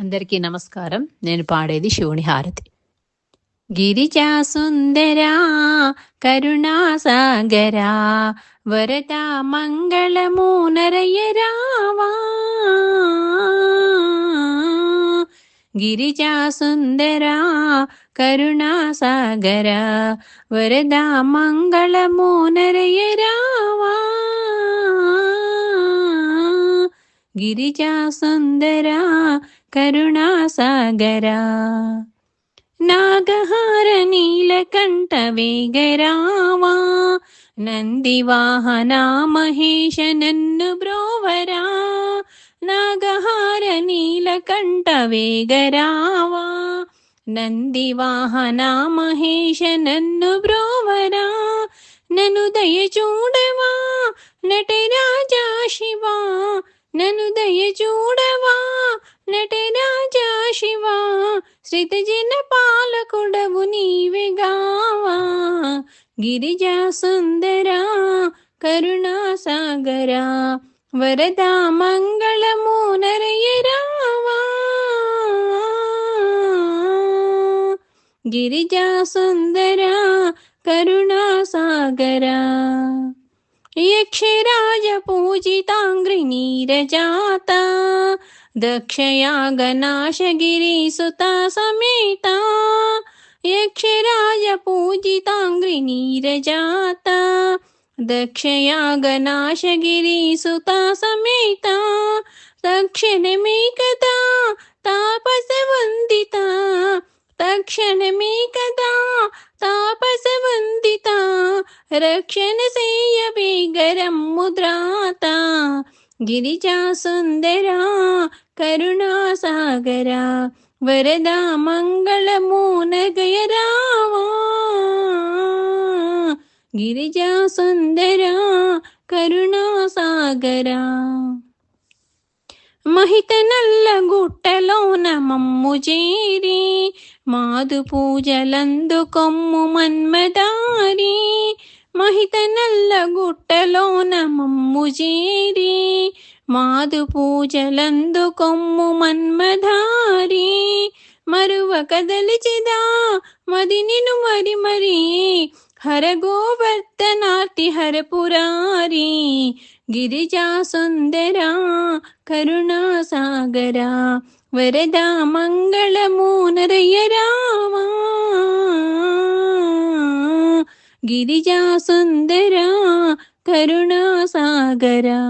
అందరికీ నమస్కారం. నేను పాడేది శివుని హారతి. గిరిజా సుందరా కరుణా సాగరా వరద మంగళము నరయరావా గిరిజా సుందరా కరుణా సాగరా వరద మంగళము నరయరావా గిరిజా సుందరా కరుణాసాగరా. నాగహార నీలకంఠ వేగరావా నందివాహనా మహేష నన్ను బ్రోవరా. నాగహార నీలకంఠ వేగరావా నందివాహనా మహేష నన్ను బ్రోవరా. నను దయ చూడవా నటరాజా శివా నను దయ చూడవా నటరాజా శివా శ్రీతజన పాలకుడవు నీవెగావా గిరిజా సుందరా కరుణా సాగరా వరదా మంగళము నరయరావా గిరిజా సుందరా కరుణా यक्षराजपूजिताङ्घ्रिनीरजाता दक्षया गनाशगिरि समेता। यक्षराजपूजिताङ्घ्रिनीरजाता राजपूजिताङ्ग्रिर दक्षया गनाशगिरिसुता समेता। तक्षणमेकदा तापसवन्दिता तक्षणमेकदा రక్షణ సేయ బేగరం ముద్రాత గిరిజా సుందరా కరుణా సాగరా వరదా మంగళము నగయరావా గిరిజా సుందరా కరుణా సాగరా మహిత నల్ల గుట్టలోన మమ్ము చేరి మాదు పూజలందు కొమ్ము మన్మదారి మహిత నల్ల గుట్టలోన మమ్ము చేరి మాదు పూజలందు కొమ్ము మన్మధారి. మరువ కదలిచిదా మదినిను మరి మరి హర గోవర్ధనార్తి హరపురారి గిరిజా సుందరా కరుణాసాగరా వరదా మంగళము నరయరావా గిరిజా సుందరా కరుణా సాగరా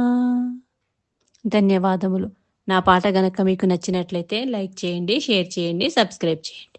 ధన్యవాదములు. నా పాట గనక మీకు నచ్చినట్లయితే లైక్ చేయండి షేర్ చేయండి సబ్స్క్రైబ్ చేయండి.